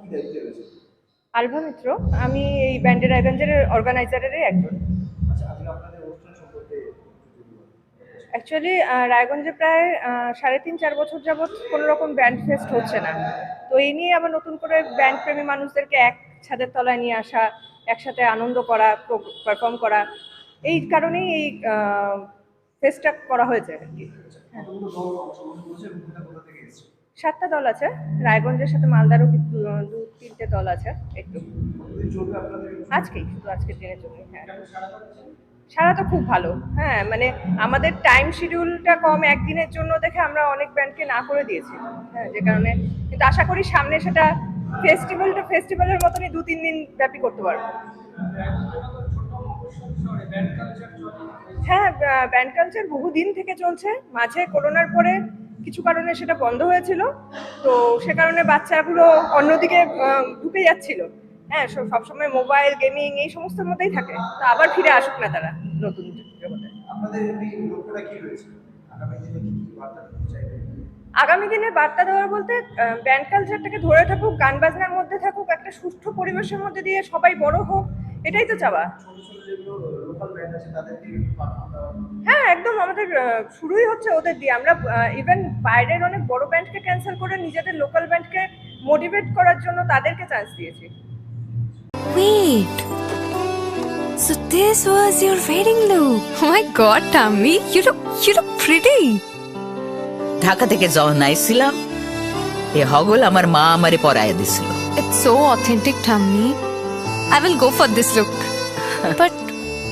আপনার কি দায়িত্বে রয়েছে আলভা মিত্র। আমি এই ব্যান্ডের রায়গঞ্জের অর্গানাইজারেরই একজন। আচ্ছা আজকে আপনাদের অনুষ্ঠান সম্পর্কে অ্যাকচুয়ালি রায়গঞ্জে প্রায় সাড়ে তিন চার বছর যাবৎ কোনো রকম ব্যান্ড ফেস্ট হচ্ছে না। তো এই নিয়ে আবার নতুন করে ব্যান্ড প্রেমী মানুষদেরকে এক ছাদের তলায় নিয়ে আসা একসাথে আনন্দ করা পারফর্ম করা এই কারণেই এই ফেস্টটা করা হয়েছে আর কি। সাতটা দল আছে, রায়গঞ্জের সাথে মালদারও দু, তিনটে দল আছে, একটু? আজকেই, শুধু আজকের দিনের জন্য হ্যাঁ সারা তো খুব ভালো হ্যাঁ মানে আমাদের টাইম শিডিউলটা কম একদিনের জন্য দেখে আমরা অনেক ব্যান্ডকে না করে দিয়েছি হ্যাঁ যে কারণে কিন্তু আশা করি সামনে সেটা ফেস্টিভ্যালটা ফেস্টিভ্যালের মতনই দু, তিন দিন ব্যাপী করতে পারব হ্যাঁ ব্যান্ড কালচার বহুদিন থেকে চলছে, মাঝে করোনার পরে কিছু কারণে সেটা বন্ধ হয়েছিল। তো সে কারণে বাচ্চাগুলো অন্যদিকে ঢুকে যাচ্ছিল। হ্যাঁ সব- সবসময় মোবাইল গেমিং এই সমস্তের মধ্যেই থাকে। তো আবার ফিরে আসুক না তারা নতুন জগতে। আগামী দিনে বার্তা দেওয়ার বলতে ব্যান্ড কালচারটাকে ধরে থাকুক গান বাজনার মধ্যে থাকুক একটা সুষ্ঠু পরিবেশের মধ্যে দিয়ে সবাই বড় হোক এটাই তো চাওয়া। হ্যাঁ একদম আমাদের শুরুই হচ্ছে ওদের দিয়ে আমরা ইভেন বাইরের অনেক বড় ব্যান্ডকে ক্যান্সেল করে নিজেদের লোকাল ব্যান্ডকে মোটিভেট করার জন্য তাদেরকে চান্স দিয়েছি Wait. So this was your wedding look. Oh my god, Tammy, you look you look pretty. Dhaka থেকে যখন আইছিলাম এ হগল আমার মা আমারে পরায় দিছিল It's so authentic, Tammy. I will go for this look. but